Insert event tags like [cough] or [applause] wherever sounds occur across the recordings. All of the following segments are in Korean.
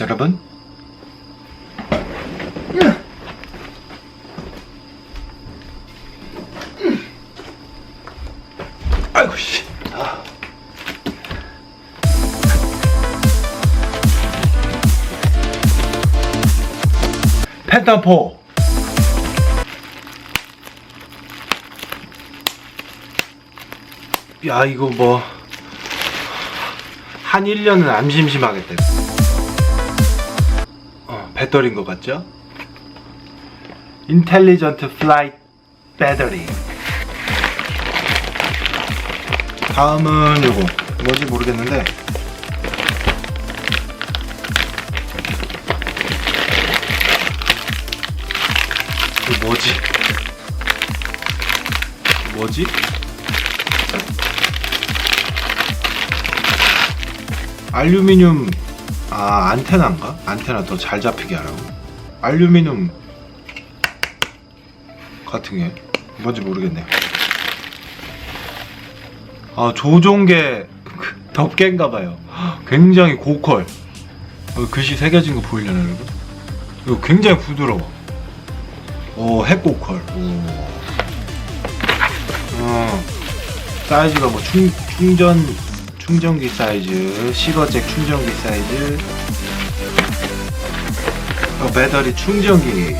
여러분. 펜타포. 야 이거 뭐 한 1년은 안 심심하겠다. 어, 배터리인 것 같죠? 인텔리전트 플라이트 배터리 다음은 요거 뭐지 모르겠는데 이거 뭐지? 뭐지? 알루미늄 아 안테나인가? 안테나 더 잘 잡히게 하라고? 알루미늄 같은 게? 뭔지 모르겠네요 아 조종계 [laughs] 덮개인가 봐요. 굉장히 고퀄. 어, 글씨 새겨진 거 보이려나 여러분? 이거 굉장히 부드러워. 오 핵고퀄. 오. 어, 사이즈가 뭐 충, 충전 충전기 사이즈 시거잭 충전기 사이즈 어, 배터리 충전기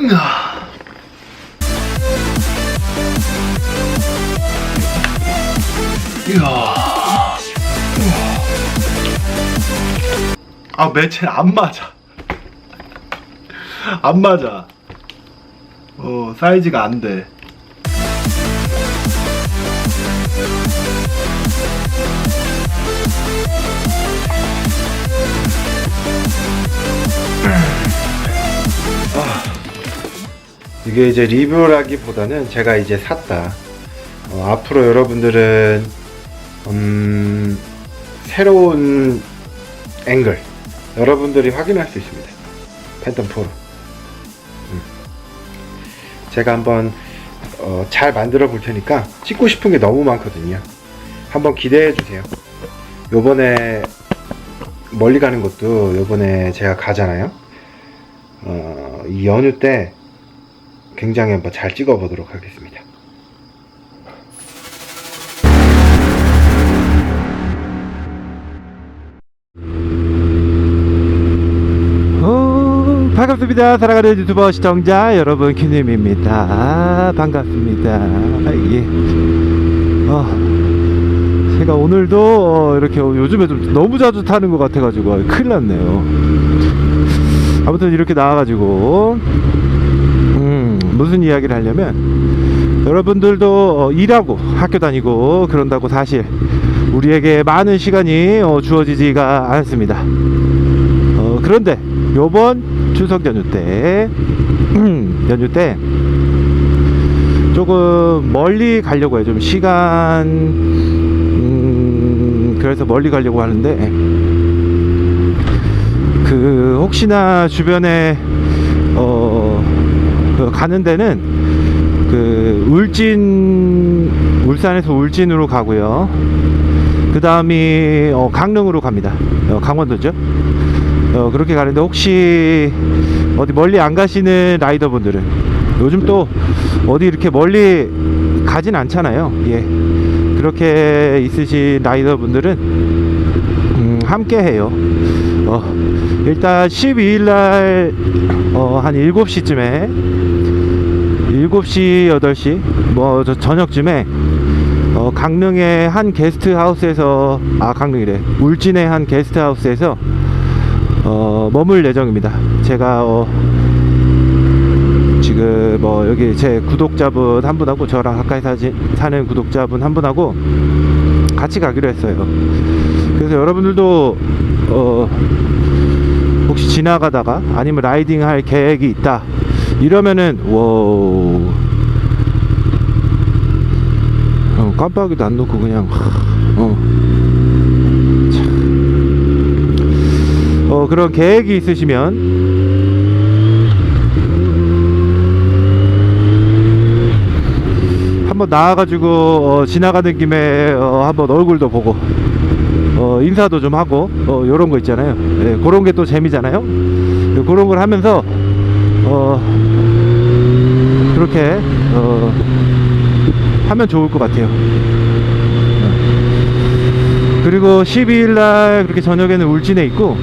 으아. 이야. 아 매체 안 맞아. [laughs] 안 맞아. 어 사이즈가 안 돼. 아, 이게 이제 리뷰라기보다는 제가 이제 샀다. 어, 앞으로 여러분들은 음, 새로운 앵글 여러분들이 확인할 수 있습니다. 팬텀 프로. 음. 제가 한번 어, 잘 만들어 볼 테니까 찍고 싶은 게 너무 많거든요. 한번 기대해 주세요. 요번에 멀리 가는 것도 요번에 제가 가잖아요. 어, 이 연휴 때 굉장히 한번 잘 찍어 보도록 하겠습니다. 반갑습니다. 사랑하는 유튜버 시청자 여러분, 큐님입니다. 반갑습니다. 예. 어, 제가 오늘도 어, 이렇게 요즘에 좀 너무 자주 타는 것 같아가지고 큰일 났네요. 아무튼 이렇게 나와가지고, 음, 무슨 이야기를 하려면, 여러분들도 어, 일하고 학교 다니고 그런다고 사실 우리에게 많은 시간이 어, 주어지지가 않습니다. 어, 그런데 요번 추석 연휴 때 연휴 때 조금 멀리 가려고 해요. 좀 시간 음, 그래서 멀리 가려고 하는데 그 혹시나 주변에 어, 그 가는 데는 그 울진 울산에서 울진으로 가고요. 그 다음이 어, 강릉으로 갑니다. 어, 강원도죠. 어, 그렇게 가는데 혹시 어디 멀리 안 가시는 라이더분들은 요즘 또 어디 이렇게 멀리 가진 않잖아요. 예. 그렇게 있으신 라이더분들은 음, 함께 해요. 어, 일단 12일 날, 어, 한 7시쯤에, 7시, 8시, 뭐, 저 저녁쯤에, 어, 강릉의 한 게스트 하우스에서, 아, 강릉이래. 울진의 한 게스트 하우스에서, 어, 머물 예정입니다. 제가, 어, 지금 뭐 여기 제 구독자분 한 분하고 저랑 가까이 사지, 사는 구독자분 한 분하고 같이 가기로 했어요. 그래서 여러분들도 어 혹시 지나가다가 아니면 라이딩 할 계획이 있다 이러면은 와우 어, 깜빡이도 안 놓고 그냥 어. 어 그런 계획이 있으시면. 한번 나와가지고 어, 지나가는 김에 어, 한번 얼굴도 보고 어, 인사도 좀 하고 어, 요런 거 있잖아요. 예, 그런 게 또 재미잖아요. 예, 그런 걸 하면서 어, 그렇게 어, 하면 좋을 것 같아요. 그리고 12일 날 그렇게 저녁에는 울진에 있고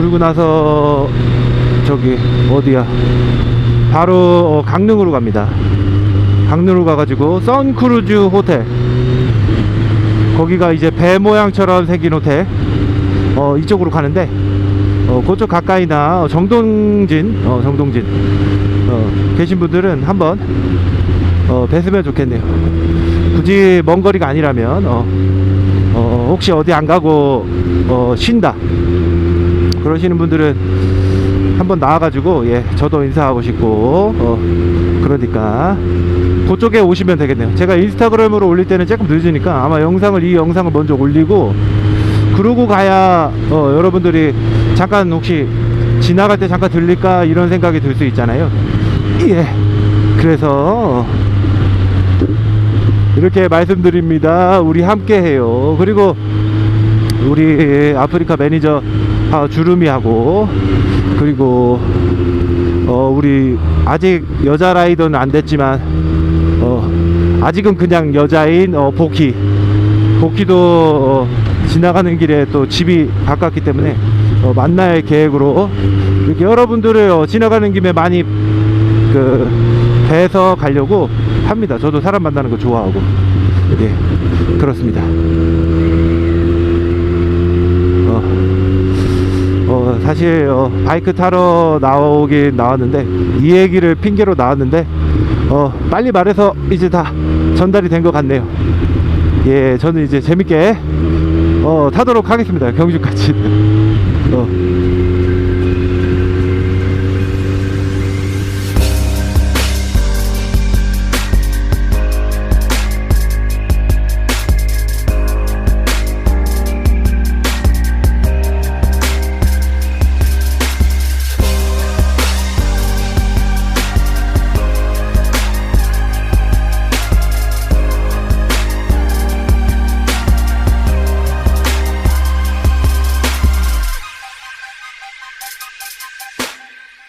그러고 나서 저기 어디야? 바로 어, 강릉으로 갑니다. 강릉으로 가가지고 선크루즈 호텔. 거기가 이제 배 모양처럼 생긴 호텔. 어, 이쪽으로 가는데 어, 그쪽 가까이나 어, 정동진 어, 정동진. 어, 계신 분들은 한번 어, 뵀으면 좋겠네요. 굳이 먼 거리가 아니라면 어, 어, 혹시 어디 안 가고 어, 쉰다 그러시는 분들은 한번 나와가지고 예 저도 인사하고 싶고 어, 그러니까 그쪽에 오시면 되겠네요. 제가 인스타그램으로 올릴 때는 조금 늦으니까 아마 영상을 이 영상을 먼저 올리고 그러고 가야 어, 여러분들이 잠깐 혹시 지나갈 때 잠깐 들릴까 이런 생각이 들 수 있잖아요. 예 그래서 이렇게 말씀드립니다. 우리 함께 해요. 그리고 우리 아프리카 매니저 아, 주름이하고 그리고 어 우리 아직 여자 라이더는 안 됐지만 어 아직은 그냥 여자인 어 보키 보키도 어, 지나가는 길에 또 집이 가깝기 때문에 어, 만날 계획으로 이렇게 여러분들을 어, 지나가는 김에 많이 그 뵈서 가려고 합니다. 저도 사람 만나는 거 좋아하고 예 그렇습니다. 어, 어, 사실 어, 바이크 타러 나오긴 나왔는데 이 얘기를 핑계로 나왔는데 어, 빨리 말해서 이제 다 전달이 된 것 같네요. 예, 저는 이제 재밌게 어, 타도록 하겠습니다. 경주까지. [laughs] 어,